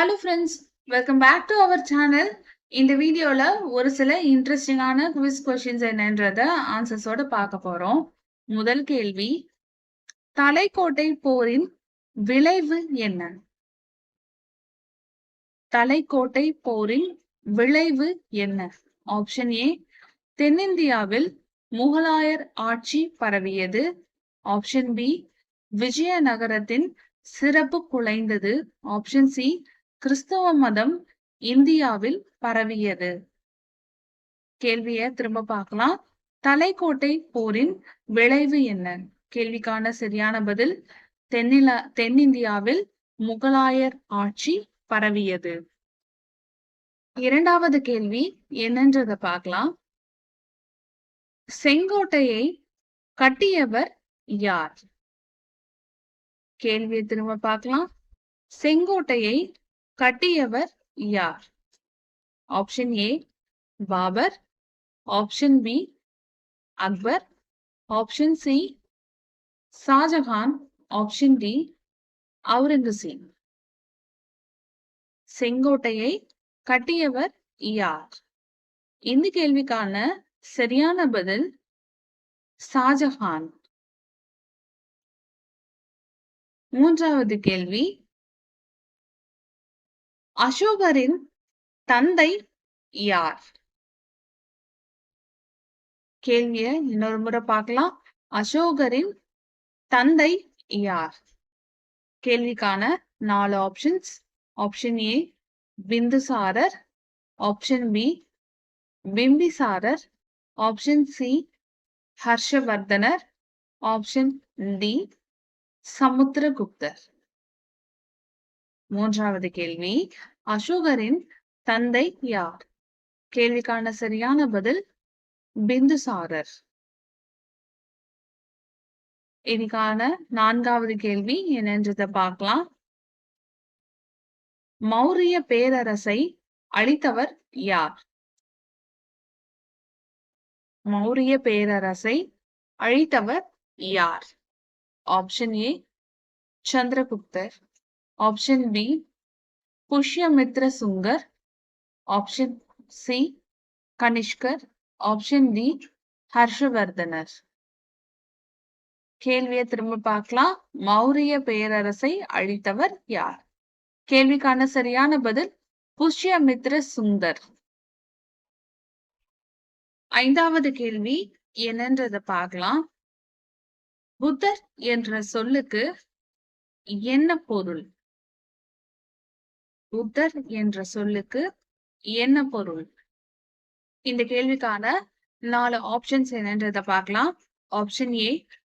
Hello friends welcome back to our channel இந்த வீடியோல ஒரு சில இன்ட்ரெஸ்டிங்கான குவிஸ் கொஷின்ஸ் என்னன்றத ஆன்சர்ஸோட பார்க்க போறோம். முதல் கேள்வி தலைக்கோட்டை போரின் விளைவு என்ன? தலைக்கோட்டை போரின் விளைவு என்ன? ஆப்ஷன் ஏ தென்னிந்தியாவில் முகலாயர் ஆட்சி பரவியது. ஆப்ஷன் பி விஜயநகரத்தின் சிறப்பு குலைந்தது. ஆப்ஷன் சி கிறிஸ்தவ மதம் இந்தியாவில் பரவியது. கேள்விய திரும்ப பார்க்கலாம். தலைக்கோட்டை போரின் விளைவு என்ன? கேள்விக்கான சரியான பதில் தென்னில தென்னிந்தியாவில் முகலாயர் ஆட்சி பரவியது. இரண்டாவது கேள்வி என்னன்றத பார்க்கலாம். செங்கோட்டையை கட்டியவர் யார்? கேள்வியை திரும்ப பார்க்கலாம். செங்கோட்டையை கட்டியவர் யார்? Option A Babar. Option B Akbar. Option C Shahjahan option D Aurangzeb. செங்கோட்டையை கட்டியவர் யார்? இந்த கேள்விக்கான சரியான பதில் ஷாஜஹான் மூன்றாவது கேள்வி அசோகரின் தந்தை யார்? கேள்விய இன்னொரு முறை பார்க்கலாம். அசோகரின் தந்தை யார்? கேள்விக்கான நாலு options option A Bindusara. Option B Bimbisara option C Harshavardhana. Option D Samudragupta. மூன்றாவது கேள்வி. அசோகரின் தந்தை யார்? கேள்விக்கான சரியான பதில் பிந்துசாரர். இதுக்கான நான்காவது கேள்வி என்னன்றத பார்க்கலாம். மௌரிய பேரரசை அழித்தவர் யார்? மௌரிய பேரரசை அழித்தவர் யார்? Option A Chandragupta. Option B Pushyamitra Shunga option C Kanishka option D Harshavardhana. கேள்வியை திரும்ப பார்க்கலாம். மௌரிய பேரரசை அழித்தவர் யார்? கேள்விக்கான சரியான பதில் புஷ்யமித்ர சுந்தர் ஐந்தாவது கேள்வி என்னன்றத பார்க்கலாம். புத்தர் என்ற சொல்லுக்கு என்ன பொருள்? புத்தர் என்ற சொல்லுக்கு என்ன பொருள்? இந்த கேள்விக்கான நாலு ஆப்ஷன்ஸ் என்னன்றத பார்க்கலாம். ஆப்ஷன் ஏ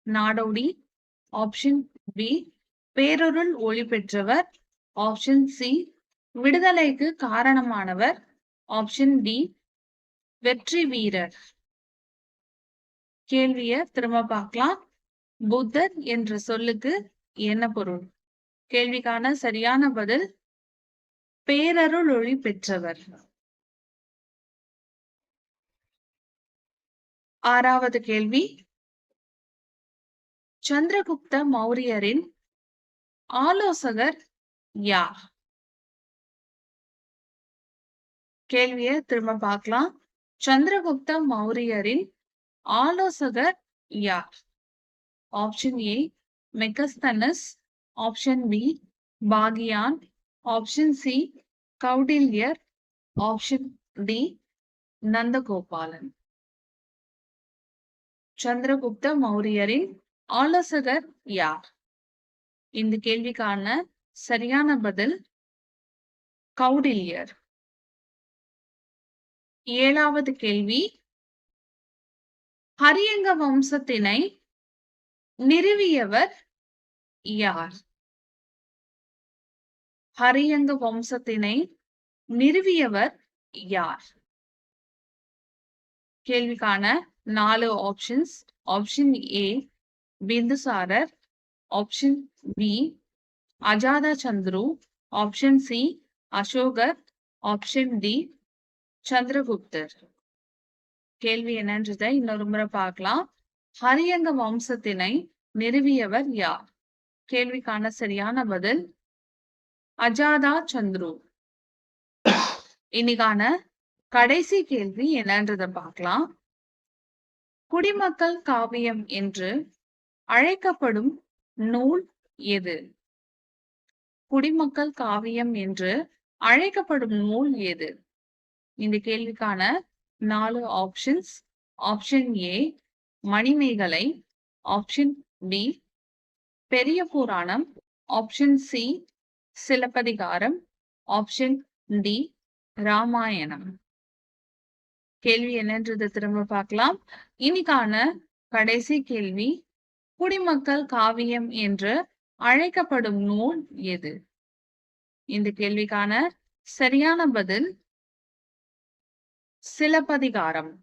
நாடோடி. ஆப்ஷன் பி பேரொருள் ஒளி பெற்றவர். ஆப்ஷன் சி விடுதலைக்கு காரணமானவர். ஆப்ஷன் டி வெற்றி வீரர். கேள்விய திரும்ப பார்க்கலாம். புத்தர் என்ற சொல்லுக்கு என்ன பொருள்? கேள்விக்கான சரியான பதில் பேரருள் ஒளி பெற்றவர். ஆறாவது கேள்வி. சந்திரகுப்த மௌரியரின் ஆலோசகர் யார்? கேள்வியை திரும்ப பார்க்கலாம். சந்திரகுப்த மௌரியரின் ஆலோசகர் யார்? Option A Megasthenes option B Fahien option C Kautilya option D Nandagopalan Chandragupta மௌரியரின் ஆலோசகர் யார்? இந்த கேள்விக்கான சரியான பதில் கௌடில்யர் ஏழாவது கேள்வி ஹரியங்க வம்சத்தினை நிறுவியவர் யார்? ஹரியங்க வம்சத்தினை நிறுவியவர் யார்? கேள்விக்கான நாலு options option A Bindusara. Option B Ajatashatru option C Ashoka. Option D Chandragupta. கேள்வி என்னன்றதை இன்னொரு முறை பார்க்கலாம். ஹரியங்க வம்சத்தினை நிறுவியவர் யார்? கேள்விக்கான சரியான பதில் அஜாதா சந்துரு. இன்னைக்கான கடைசி கேள்வி என்னன்றத பார்க்கலாம். குடிமக்கள் காவியம் என்று அழைக்கப்படும் நூல் எது? குடிமக்கள் காவியம் என்று அழைக்கப்படும் நூல் எது? இந்த கேள்விக்கான நாலு options. Option A Manimekalai. Option B Periya Puranam. Option C Silappathikaram option D Ramayana. கேள்வி என்னன்றது திரும்ப பார்க்கலாம். இன்னைக்கான கடைசி கேள்வி குடிமக்கள் காவியம் என்று அழைக்கப்படும் நூல் எது? இந்த கேள்விக்கான சரியான பதில் சிலப்பதிகாரம்.